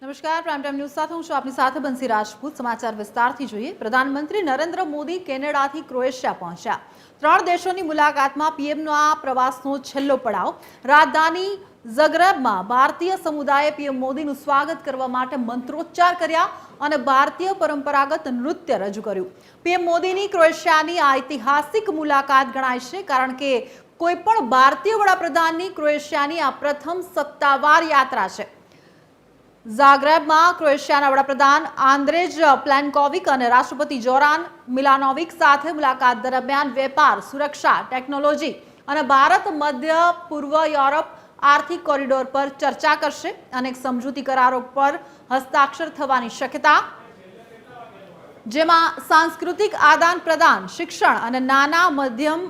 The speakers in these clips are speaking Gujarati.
નમસ્કાર પ્રાઇમ ટાઈમ ન્યૂઝ સાથે હું છું આપની સાથે બંસી રાજપૂત સમાચાર વિસ્તારથી જોઈએ પ્રધાનમંત્રી નરેન્દ્ર મોદી કેનેડાથી ક્રોએશિયા પહોંચ્યા ત્રણ દેશોની મુલાકાતમાં પીએમનો આ પ્રવાસનો છેલ્લો પડાવ રાજધાની ઝગરબમાં ભારતીય સમુદાયે પીએમ મોદીનું સ્વાગત કરવા માટે મંત્રોચ્ચાર કર્યા અને ભારતીય પરંપરાગત નૃત્ય રજૂ કર્યું પીએમ મોદીની ક્રોએશિયાની આ ઐતિહાસિક મુલાકાત ગણાય છે કારણ કે કોઈપણ ભારતીય વડાપ્રધાનની ક્રોએશિયાની આ પ્રથમ સત્તાવાર યાત્રા છે ઝાગ્રેબમાં ક્રોએશિયાના વડાપ્રધાન આંદ્રેજ પ્લેનકોવિક અને રાષ્ટ્રપતિ જોરાન મિલાનોવિક સાથે મુલાકાત દરમિયાન વેપાર સુરક્ષા ટેકનોલોજી અને ભારત મધ્ય પૂર્વ યુરોપ આર્થિક કોરિડોર પર ચર્ચા કરશે અનેક સમજૂતી કરારો પર હસ્તાક્ષર થવાની શક્યતા જેમાં સાંસ્કૃતિક આદાન પ્રદાન શિક્ષણ અને નાના મધ્યમ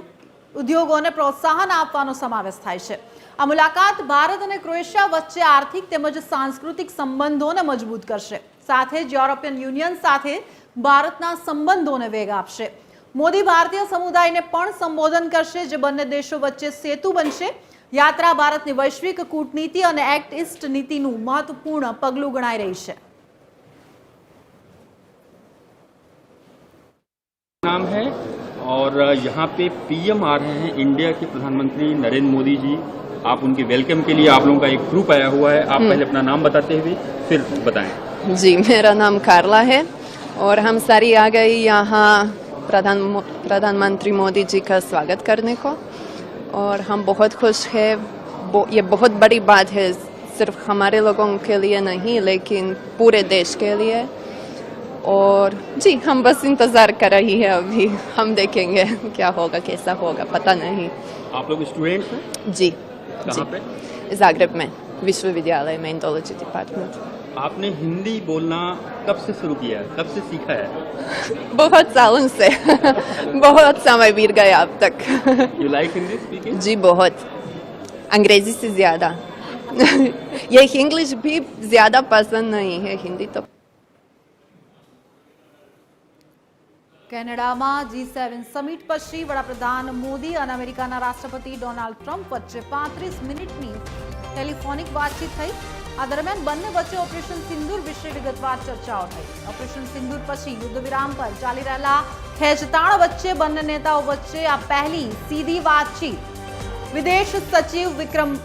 ઉદ્યોગોને પ્રોત્સાહન આપવાનો સમાવેશ થાય છે આ મુલાકાત ભારત અને ક્રોએશિયા વચ્ચે આર્થિક તેમજ સાંસ્કૃતિક સંબંધોને મજબૂત કરશે સાથે જ યુરોપિયન યુનિયન સાથે ભારતના સંબંધોને વેગ આપશે મોદી ભારતીય સમુદાયને પણ સંબોધન કરશે જે બંને દેશો વચ્ચે સેતુ બનશે યાત્રા ભારતની વૈશ્વિક કૂટનીતિ અને એક્ટ ઇસ્ટ નીતિનું મહત્વપૂર્ણ પગલું ગણાઈ રહી છે નામ હૈ और यहाँ पे पीएम आ रहे हैं इंडिया के प्रधानमंत्री नरेंद्र मोदी जी आप उनके वेलकम के लिए आप लोगों का एक ग्रुप आया हुआ है आप हम्म। पहले अपना नाम बताते हुए फिर बताएं जी मेरा नाम कार्ला है और हम सारी आ गई यहाँ प्रधान प्रधानमंत्री मोदी जी का स्वागत करने को और हम बहुत खुश है ये बहुत बड़ी बात है सिर्फ हमारे लोगों के लिए नहीं लेकिन पूरे देश के लिए और जी हम बस इंतज़ार कर रही है अभी हम देखेंगे क्या होगा कैसा होगा पता नहीं आप लोग स्टूडेंट हैं जी जी पे? जागरब में विश्वविद्यालय में इंडोलॉजी डिपार्टमेंट आपने हिंदी बोलना कब से शुरू किया है कब से सीखा है बहुत सालों से बहुत समय बीत गया अब तक यू लाइक हिंदी स्पीकिंग जी बहुत अंग्रेजी से ज़्यादा ये इंग्लिश भी ज़्यादा पसंद नहीं है हिंदी तो કેનેડામાં જી સેવન સમિટ પછી વડાપ્રધાન મોદી અને અમેરિકાના રાષ્ટ્રપતિ ડોનાલ્ડ ટ્રમ્પ વચ્ચે પાંત્રીસ મિનિટની ટેલિફોનિક વાતચીત થઈ આ દરમિયાન બંને વચ્ચે ઓપરેશન સિંદુર વિશે વિગતવાર ચર્ચાઓ થઈ ઓપરેશન સિંદુર પછી યુદ્ધ વિરામ પર ચાલી રહેલા ખેંચતાણ વચ્ચે બંને નેતાઓ વચ્ચે આ પહેલી સીધી વાતચીત વિદેશ સચિવ વિક્રમ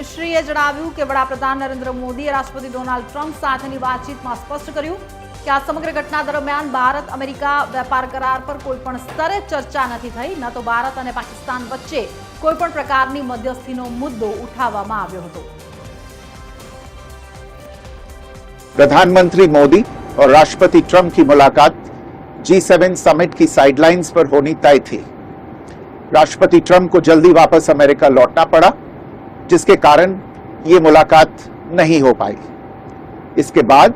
મિશ્રીએ જણાવ્યું કે વડાપ્રધાન નરેન્દ્ર મોદીએ રાષ્ટ્રપતિ ડોનાલ્ડ ટ્રમ્પ સાથેની વાતચીતમાં સ્પષ્ટ કર્યું कि आ समग्र घटना दरमियान भारत अमेरिका व्यापार करार पर कोईपण स्तरे चर्चा नहीं थी न तो भारत और पाकिस्तान वच्चे कोईपण प्रकार की मध्यस्थी मुद्दों उठा प्रधानमंत्री मोदी और राष्ट्रपति ट्रंप की मुलाकात जी सेवन समिट की साइडलाइंस पर होनी तय थी राष्ट्रपति ट्रंप को जल्दी वापस अमेरिका लौटना पड़ा जिसके कारण ये मुलाकात नहीं हो पाई इसके बाद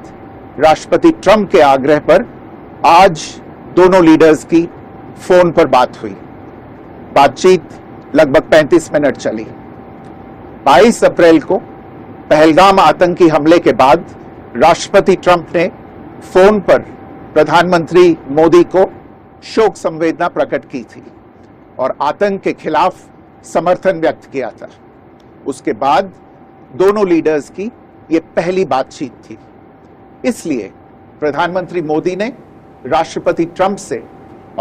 राष्ट्रपति ट्रंप के आग्रह पर आज दोनों लीडर्स की फोन पर बात हुई बातचीत लगभग 35 मिनट चली 22 अप्रैल को पहलगाम आतंकी हमले के बाद राष्ट्रपति ट्रंप ने फोन पर प्रधानमंत्री मोदी को शोक संवेदना प्रकट की थी और आतंक के खिलाफ समर्थन व्यक्त किया था उसके बाद दोनों लीडर्स की ये पहली बातचीत थी इसलिए प्रधानमंत्री मोदी ने राष्ट्रपति ट्रंप से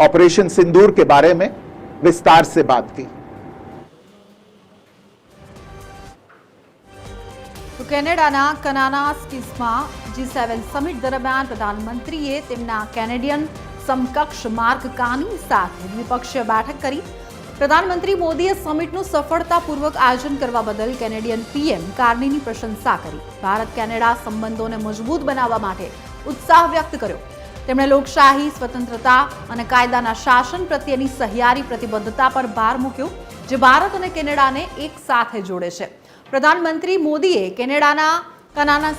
ऑपरेशन सिंदूर के बारे में विस्तार से बात की તો કેનેડાના કનાનાસ કિસ્મા જી સેવન સમિટ દરમિયાન પ્રધાનમંત્રીએ તેમના કેનેડિયન સમકક્ષ માર્ક કાની સાથે દ્વિપક્ષીય બેઠક કરી પ્રધાનમંત્રી મોદીએ સમિટનું સફળતાપૂર્વક આયોજન કરવા બદલ કેનેડિયન પીએમ કાર્નીની પ્રશંસા કરી ભારત કેનેડા સંબંધોને મજબૂત બનાવવા માટે ઉત્સાહ વ્યક્ત કર્યો તેમણે લોકશાહી સ્વતંત્રતા અને કાયદાના શાસન પ્રત્યેની સહિયારી પ્રતિબદ્ધતા પર ભાર મૂક્યો જે ભારત અને કેનેડાને એક સાથે જોડે છે પ્રધાનમંત્રી મોદીએ કેનેડાના કનાના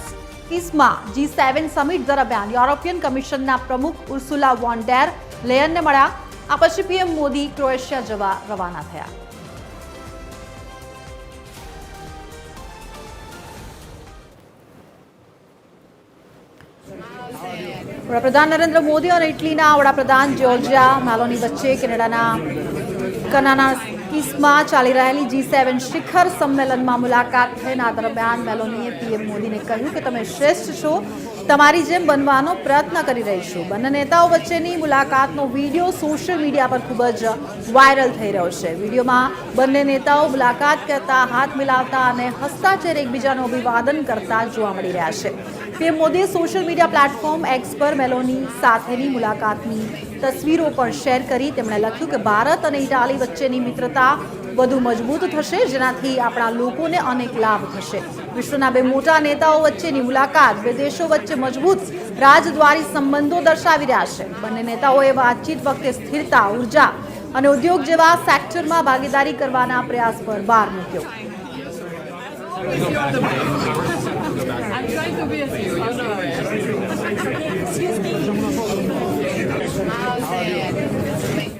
કિસ્મા જી સેવન સમિટ દરમિયાન યુરોપિયન કમિશનના પ્રમુખ ઉર્સુલા વોન્ડેર લેયનને મળ્યા आपाश्य पीएम मोदी क्रोएशिया જવા रवाना થયા વડાપ્રધાન નરેન્દ્ર મોદી અને ઇટલીના વડાપ્રધાન જોર્જિયા મેલોની વચ્ચે કેનેડાના કનાનામાં ચાલી રહેલી G7 શિખર સંમેલનમાં મુલાકાત થઈના દરમિયાન મેલોનીએ पीएम મોદીને કહ્યું કે તમે શ્રેષ્ઠ છો તમારી જેમ બનવાનો પ્રયત્ન કરી રહીશું બંને નેતાઓ વચ્ચેની મુલાકાતનો વિડીયો સોશિયલ મીડિયા પર ખૂબ જ વાયરલ થઈ રહ્યો છે વિડીયોમાં બંને નેતાઓ મુલાકાત કરતા હાથ મિલાવતા અને હસતા ચહેરે એકબીજાનું અભિવાદન કરતા જોવા મળી રહ્યા છે પીએમ મોદીએ સોશિયલ મીડિયા પ્લેટફોર્મ એક્સ પર મેલોની સાથેની મુલાકાતની તસવીરો પણ શેર કરી તેમણે લખ્યું કે ભારત અને ઇટાલી વચ્ચેની મિત્રતા વધુ મજબૂત થશે જેનાથી આપણા લોકોને અનેક લાભ થશે વિશ્વના બે મોટા નેતાઓ વચ્ચેની મુલાકાત બે દેશો વચ્ચે મજબૂત રાજદ્વારી સંબંધો દર્શાવી રહ્યા છે બંને નેતાઓએ વાતચીત વખતે સ્થિરતા ઉર્જા અને ઉદ્યોગ જેવા સેક્ટરમાં ભાગીદારી કરવાના પ્રયાસ પર ભાર મૂક્યો Давай тобі Excuse me.